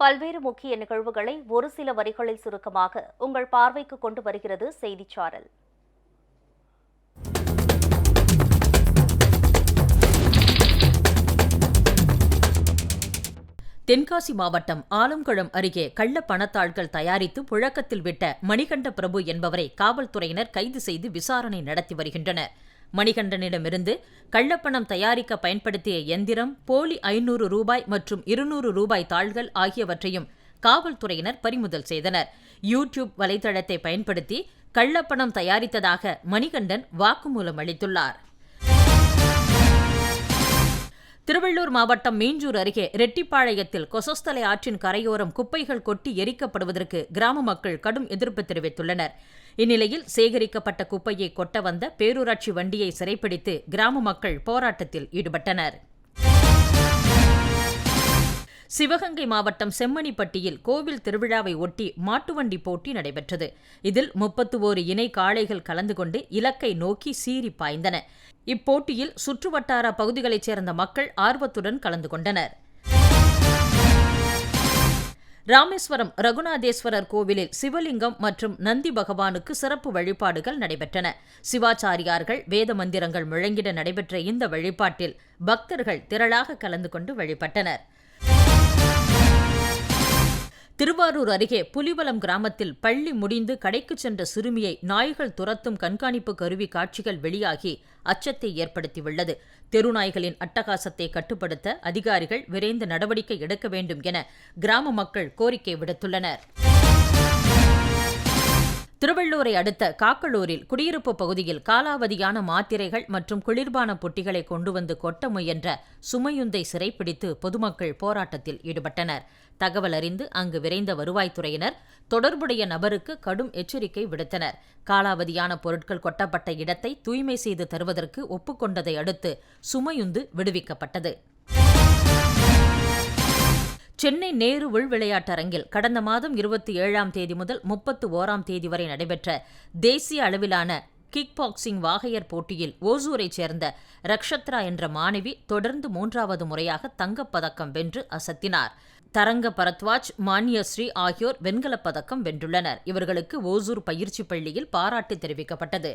பல்வேறு முக்கிய நிகழ்வுகளை ஒரு சில வரிகளில் சுருக்கமாக உங்கள் பார்வைக்கு கொண்டு வருகிறது செய்திச்சாரல். தென்காசி மாவட்டம் ஆலங்குளம் அருகே கள்ள பணத்தாள்கள் தயாரித்து புழக்கத்தில் விட்ட மணிகண்ட பிரபு என்பவரை காவல்துறையினர் கைது செய்து விசாரணை நடத்தி வருகின்றனர். மணிகண்டனிடமிருந்து கள்ளப்பணம் தயாரிக்க பயன்படுத்திய எந்திரம் போலி ஐநூறு ரூபாய் மற்றும் இருநூறு ரூபாய் தாள்கள் ஆகியவற்றையும் காவல்துறையினர் பறிமுதல் செய்தனர். யூடியூப் வலைதளத்தை பயன்படுத்தி கள்ளப்பணம் தயாரித்ததாக மணிகண்டன் வாக்குமூலம் அளித்துள்ளார். திருவள்ளூர் மாவட்டம் மீஞ்சூர் அருகே ரெட்டிப்பாளையத்தில் கொசஸ்தலை ஆற்றின் கரையோரம் குப்பைகள் கொட்டி எரிக்கப்படுவதற்கு கிராம மக்கள் கடும் எதிர்ப்பு தெரிவித்துள்ளனர். இந்நிலையில் சேகரிக்கப்பட்ட குப்பையை கொட்ட வந்த பேரூராட்சி வண்டியை சிறைப்பிடித்து கிராம மக்கள் போராட்டத்தில் ஈடுபட்டனர். சிவகங்கை மாவட்டம் செம்மணிப்பட்டியில் கோவில் திருவிழாவை ஒட்டி மாட்டுவண்டி போட்டி நடைபெற்றது. இதில் முப்பத்து ஓரு இணை காளைகள் கலந்து கொண்டு இலக்கை நோக்கி சீறி பாய்ந்தன. இப்போட்டியில் சுற்றுவட்டார பகுதிகளைச் சேர்ந்த மக்கள் ஆர்வத்துடன் கலந்து கொண்டனர். ராமேஸ்வரம் ரகுநாதேஸ்வரர் கோவிலில் சிவலிங்கம் மற்றும் நந்தி பகவானுக்கு சிறப்பு வழிபாடுகள் நடைபெற்றன. சிவாச்சாரியார்கள் வேத மந்திரங்கள் முழங்கிட நடைபெற்ற இந்த வழிபாட்டில் பக்தர்கள் திரளாக கலந்து கொண்டு வழிபட்டனர். திருவாரூர் அருகே புலிவலம் கிராமத்தில் பள்ளி முடிந்து கடைக்கு சென்ற சிறுமியை நாய்கள் துரத்தும் கண்காணிப்பு கருவி காட்சிகள் வெளியாகி அச்சத்தை ஏற்படுத்தியுள்ளது. தெருநாய்களின் அட்டகாசத்தை கட்டுப்படுத்த அதிகாரிகள் விரைந்து நடவடிக்கை எடுக்க வேண்டும் என கிராம மக்கள் கோரிக்கை விடுத்துள்ளனர். திருவள்ளூரை அடுத்த காக்களூரில் குடியிருப்பு பகுதியில் காலாவதியான மாத்திரைகள் மற்றும் குளிர்பான பொட்டிகளை கொண்டு வந்து கொட்ட முயன்ற சுமையுந்தை சிறைப்பிடித்து பொதுமக்கள் போராட்டத்தில் ஈடுபட்டனர். தகவல் அறிந்து அங்கு விரைந்த வருவாய்த்துறையினர் தொடர்புடைய நபருக்கு கடும் எச்சரிக்கை விடுத்தனர். காலாவதியான பொருட்கள் கொட்டப்பட்ட இடத்தை தூய்மை செய்து தருவதற்கு ஒப்புக்கொண்டதை அடுத்து சுமையுந்து விடுவிக்கப்பட்டது. சென்னை நேரு உள் விளையாட்டரங்கில் கடந்த மாதம் இருபத்தி ஏழாம் தேதி முதல் முப்பத்து ஓராம் தேதி வரை நடைபெற்ற தேசிய அளவிலான கிக் பாக்ஸிங் வாகையர் போட்டியில் ஓசூரைச் சேர்ந்த ரக்ஷத்ரா என்ற மாணவி தொடர்ந்து மூன்றாவது முறையாக தங்கப்பதக்கம் வென்று அசத்தினார். தரங்க பரத்வாஜ் மான்யஸ்ரீ ஆகியோர் வெண்கலப் பதக்கம் வென்றுள்ளனர். இவர்களுக்கு ஓசூர் பயிற்சி பள்ளியில் பாராட்டு தெரிவிக்கப்பட்டது.